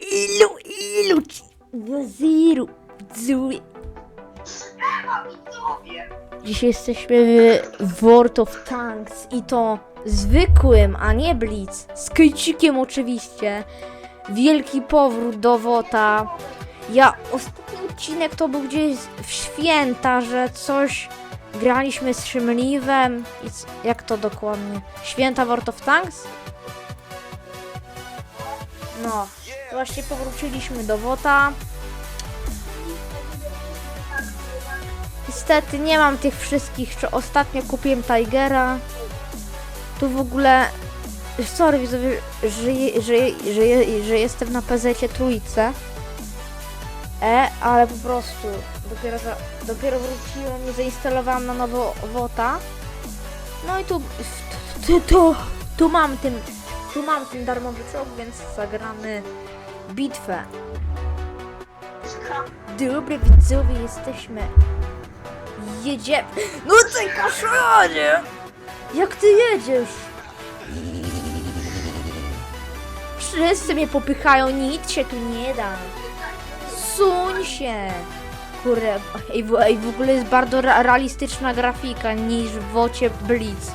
Ilu, ilu waziru dzuje. Dzisiaj jesteśmy w World of Tanks i to zwykłym, a nie Blitz. Z oczywiście. Wielki powrót do WOTA. Ja, ostatni odcinek to był gdzieś w święta, że coś graliśmy z Szymliwem. I jak to dokładnie? Święta World of Tanks? No, właśnie powróciliśmy do WOTA. Niestety nie mam tych wszystkich, czy ostatnio kupiłem Tigera. Tu w ogóle... Sorry widzowie, że, że, że, je- że jestem na PZ trójce. E, ale po prostu dopiero, za, dopiero wróciłem i zainstalowałam na nowo WOTA. No i tu, tu, tu, tu mam ten, tu mam ten darmowy czołg, więc zagramy bitwę. Dobry widzowie, jesteśmy. Jedzie. No ty kaszanie! Jak ty jedziesz? Wszyscy mnie popychają, nic się tu nie da. Suń się! Kurde, ej, w, w ogóle jest bardzo realistyczna grafika niż w Wocie Blitz.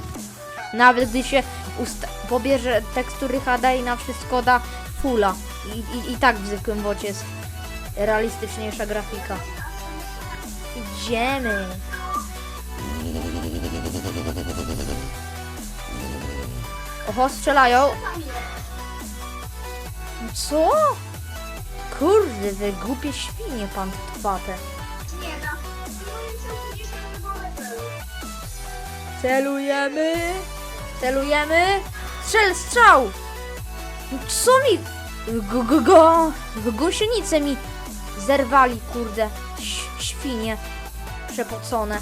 Nawet gdy się usta- pobierze tekstury HD i na wszystko da fulla. I, i, I tak w zwykłym Wocie jest realistyczniejsza grafika. Idziemy. Oho, strzelają. Co? Kurde, wy głupie świnie, pan twate. Nie. No? Celujemy. Celujemy. Strzel, strzał. Co mi... Go, go, go. Gąsienicę mi zerwali, kurde. Ś- świnie. Przepocone.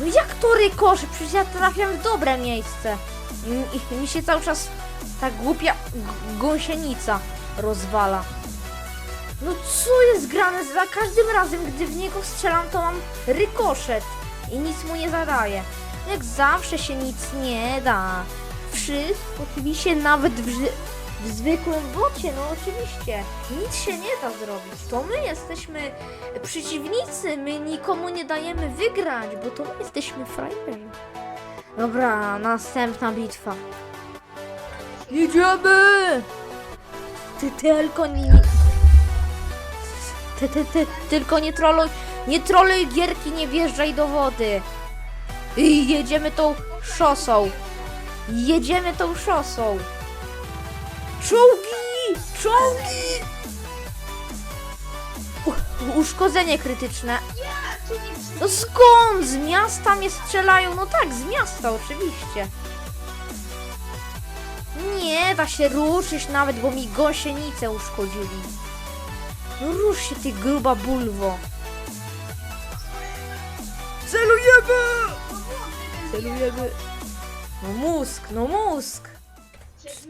No jak to rykoszy? Przecież ja trafiam w dobre miejsce. I, i mi się cały czas ta głupia gąsienica rozwala. No co jest grane? Za każdym razem, gdy w niego strzelam, to mam rykoszet i nic mu nie zadaje. Jak zawsze się nic nie da. Wszystko oczywiście nawet w, w zwykłym bocie, no oczywiście. Nic się nie da zrobić. To my jesteśmy przeciwnicy, my nikomu nie dajemy wygrać, bo to my jesteśmy frajerzy. Dobra, następna bitwa. Jedziemy! Ty tylko nie... Ty, ty, ty, tylko nie troluj, nie troluj gierki, nie wjeżdżaj do wody. I jedziemy tą szosą. Jedziemy tą szosą. Czołgi! Czołgi! U, uszkodzenie krytyczne. No skąd? Z miasta mnie strzelają? No tak, z miasta oczywiście. Nie da się ruszyć nawet, bo mi gąsienicę uszkodzili. No rusz się ty gruba bulwo. Celujemy! Celujemy. No mózg, no mózg.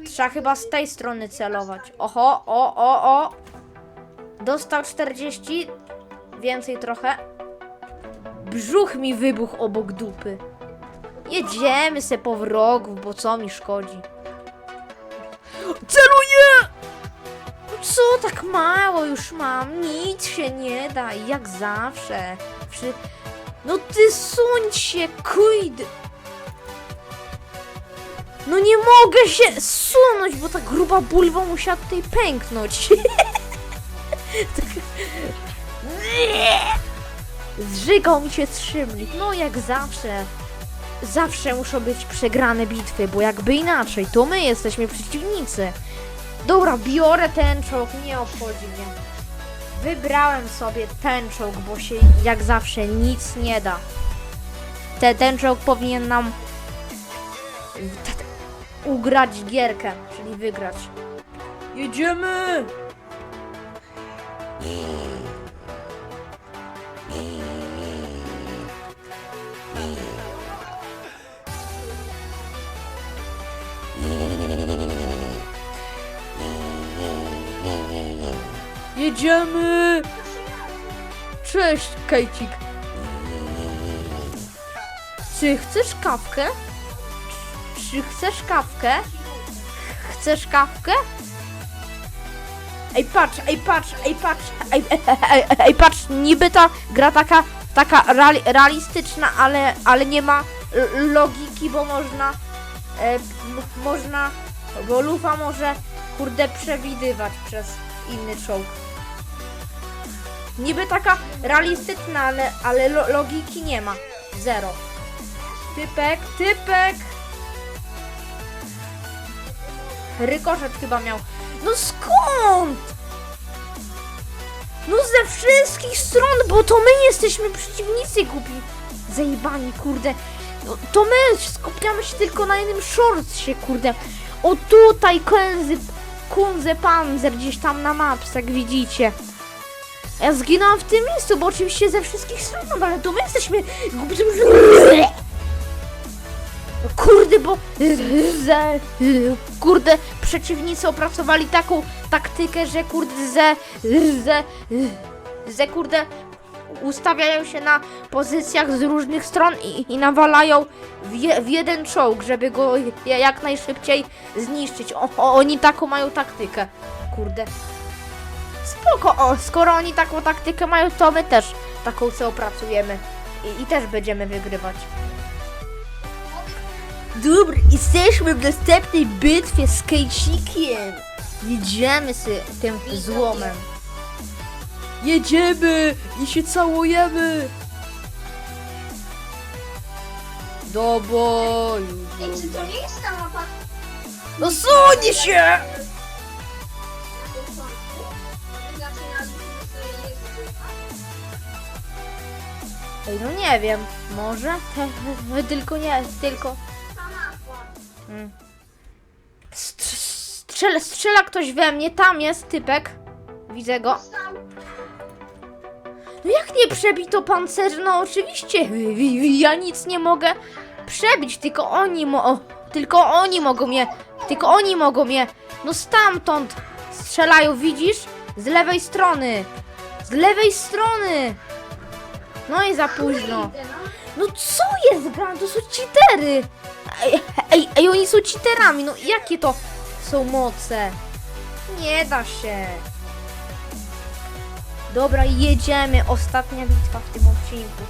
Trzeba chyba z tej strony celować. Oho, o, o, o. Dostał 40. Więcej trochę. Brzuch mi wybuchł obok dupy. Jedziemy se po wrogów, bo co mi szkodzi? Celuję! Co tak mało już mam? Nic się nie da, jak zawsze. Przy... No ty suń się, kujd! No nie mogę się sunąć, bo ta gruba bulwa musiała tutaj pęknąć. Tak- Zżygał mi się strzymnik. No jak zawsze. Zawsze muszą być przegrane bitwy, bo jakby inaczej, to my jesteśmy przeciwnicy. Dobra, biorę ten czołg, nie obchodzi mnie. Wybrałem sobie ten czołg, bo się jak zawsze nic nie da. Te, ten czołg powinien nam ugrać gierkę, czyli wygrać. Jedziemy! Jedziemy! Cześć, Kejcik. Czy chcesz kawkę? Czy chcesz kawkę? Chcesz kawkę? Ej, patrz, ej, patrz, ej, patrz, ej, ej, ej, ej, patrz, niby ta gra taka, taka reali, realistyczna, ale, ale nie ma logiki, bo można, e, można, bo lufa może, kurde, przewidywać przez inny czołg. Niby taka realistyczna, ale, lo, logiki nie ma. Zero. Typek, typek! Rykoszet chyba miał. No skąd? No ze wszystkich stron, bo to my jesteśmy przeciwnicy głupi. Zajebani, kurde. No, to my skupiamy się tylko na jednym shortsie, kurde. O tutaj, klęzy, kunze panzer gdzieś tam na maps, jak widzicie. Ja zginąłem w tym miejscu, bo oczywiście ze wszystkich stron, ale to my jesteśmy. Kurde, bo kurde, przeciwnicy opracowali taką taktykę, że kurde, ze, ze kurde, ustawiają się na pozycjach z różnych stron i, i nawalają w, je, w jeden czołg, żeby go ja- jak najszybciej zniszczyć. O, o, oni taką mają taktykę, kurde. Spoko, o, skoro oni taką taktykę mają, to my też taką sobie opracujemy i, i też będziemy wygrywać. Dobra, jesteśmy w następnej bitwie z Kejcikiem. Jedziemy z tym złomem. Jedziemy i się całujemy. Do boju. Ej, czy to nie jest ta mapa? No sunie się! Ej, no nie wiem, może? Tylko nie, tylko... Mm. St- Strzela, strzela ktoś we mnie, tam jest typek. Widzę go. No jak nie przebito pancerzy? No oczywiście, ja nic nie mogę przebić, tylko oni mo... Tylko oni mogą mnie... Tylko oni mogą mnie... No stamtąd strzelają, widzisz? Z lewej strony. Z lewej strony. No i za późno. Idę, no. No co jest grane? To są cheatery! Ej, ej, ej, oni są cheaterami, no jakie to są moce? Nie da się. Dobra, jedziemy. Ostatnia bitwa w tym odcinku.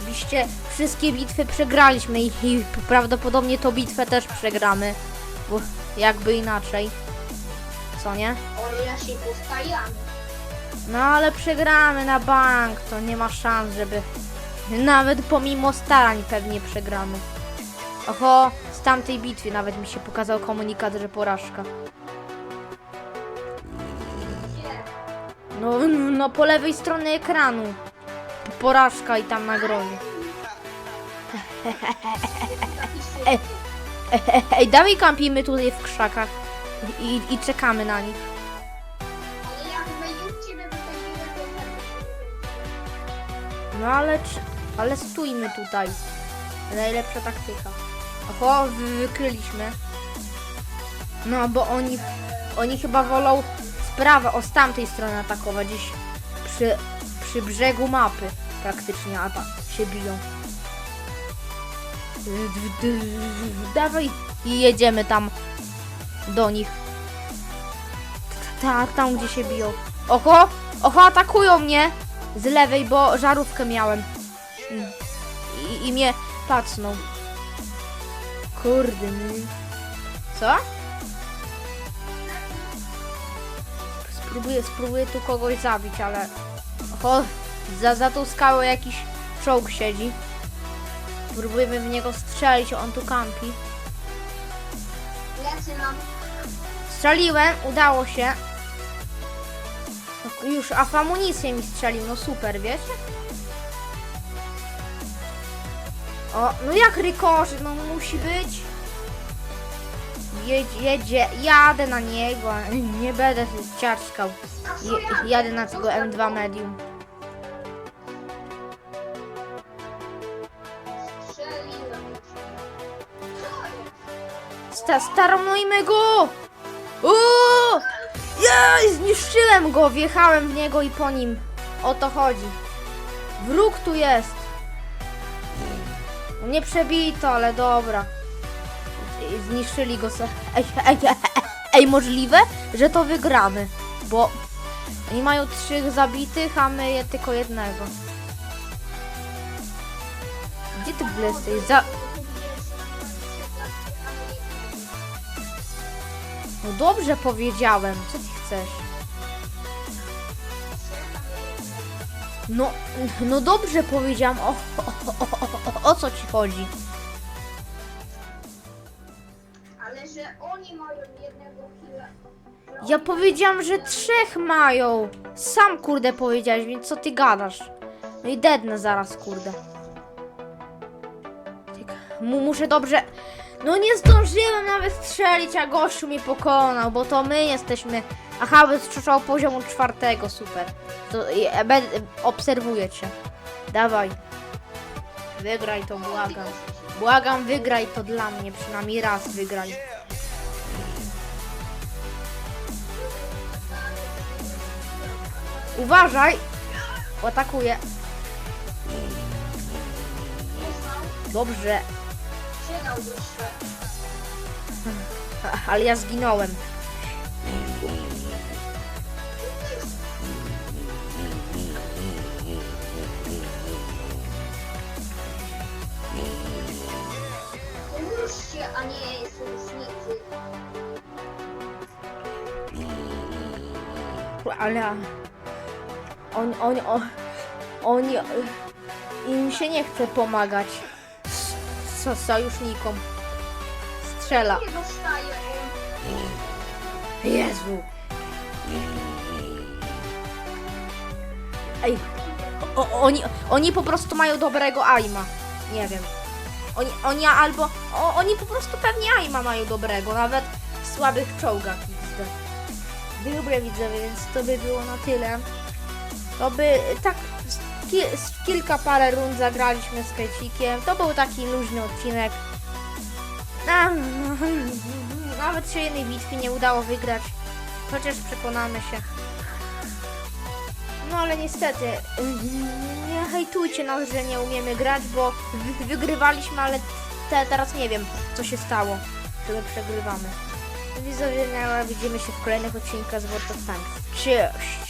Oczywiście wszystkie bitwy przegraliśmy i, i prawdopodobnie tą bitwę też przegramy. Bo jakby inaczej. Co nie? O, ja się postajamy. No ale przegramy na bank, to nie ma szans, żeby... Nawet pomimo starań pewnie przegramy. Oho, z tamtej bitwy nawet mi się pokazał komunikat, że porażka. No, no po lewej stronie ekranu. Porażka i tam nagrody. Napiszcie. Ej, dawaj kampimy tutaj w krzakach i, i czekamy na nich. No ale, ale stójmy tutaj. Najlepsza taktyka. Oho, wy- wykryliśmy. No, bo oni, oni chyba wolą prawa, o z tamtej strony atakować, gdzieś przy, przy brzegu mapy praktycznie a tak się biją. Dawaj i jedziemy tam do nich. Tak, tam gdzie się biją. Oho, oho, atakują mnie z lewej, bo żarówkę miałem. I, i mnie pacnął. Kurde, no. Co? Spróbuję, spróbuję tu kogoś zabić, ale... Oho, za, za tą skałę jakiś czołg siedzi. Próbujemy w niego strzelić, on tu kampi. Lecę nam. Strzeliłem, udało się. No, Już, a w amunicję mi strzelił, no super, wiecie? O, no jak rykoszy, no musi być. Jedzie, jedzie, jadę na niego, nie będę ciarskał. Ja? Je, jadę na tego M2 Medium. Sta staronujmy go! Uuu! Jej, zniszczyłem go, wjechałem w niego i po nim. O to chodzi. Wróg tu jest. Nie przebito, ale dobra. Zniszczyli go se. Ej, ej, ej, ej, możliwe, że to wygramy, bo oni mają trzech zabitych, a my je tylko jednego. Gdzie ty w? Za... No dobrze powiedziałem, co ty chcesz? No, no dobrze powiedziałam, o, o, o, o, o, o co ci chodzi? Że oni mają jednego chwilę. Ja powiedziałam, że trzech mają. Sam kurde powiedziałeś, więc co ty gadasz? No i dednę zaraz, kurde. Mu muszę dobrze. No nie zdążyłem nawet strzelić, a gościu mnie pokonał, bo to my jesteśmy. Aha, wystrzeszał poziomu czwartego, super. To, e, be, obserwuję cię. Dawaj. Wygraj to, błagam. Błagam, wygraj to dla mnie, przynajmniej raz wygraj. Uważaj! Atakuję. Dobrze, ale ja zginąłem. Pomóżcie, a nie sojusznicy. Ale on, on, on, oni, im się nie chce pomagać so, sojusznikom. Strzela. Nie dostaje on. Jezu. Ej, o, oni, oni po prostu mają dobrego aima. Nie wiem. Oni, oni albo, o, oni po prostu pewnie aima mają dobrego, nawet w słabych czołgach widzę. Dobra widzowie, więc to by było na tyle. To by tak ki, kilka parę rund zagraliśmy z Kajcikiem. To był taki luźny odcinek. Nawet się jednej bitwy nie udało wygrać. Chociaż przekonamy się. No ale niestety, nie hejtujcie nas, że nie umiemy grać, bo wy- wygrywaliśmy, ale te, teraz nie wiem, co się stało, że my przegrywamy. Widzowie, no, widzimy się w kolejnych odcinkach z World of Tanks. Cześć!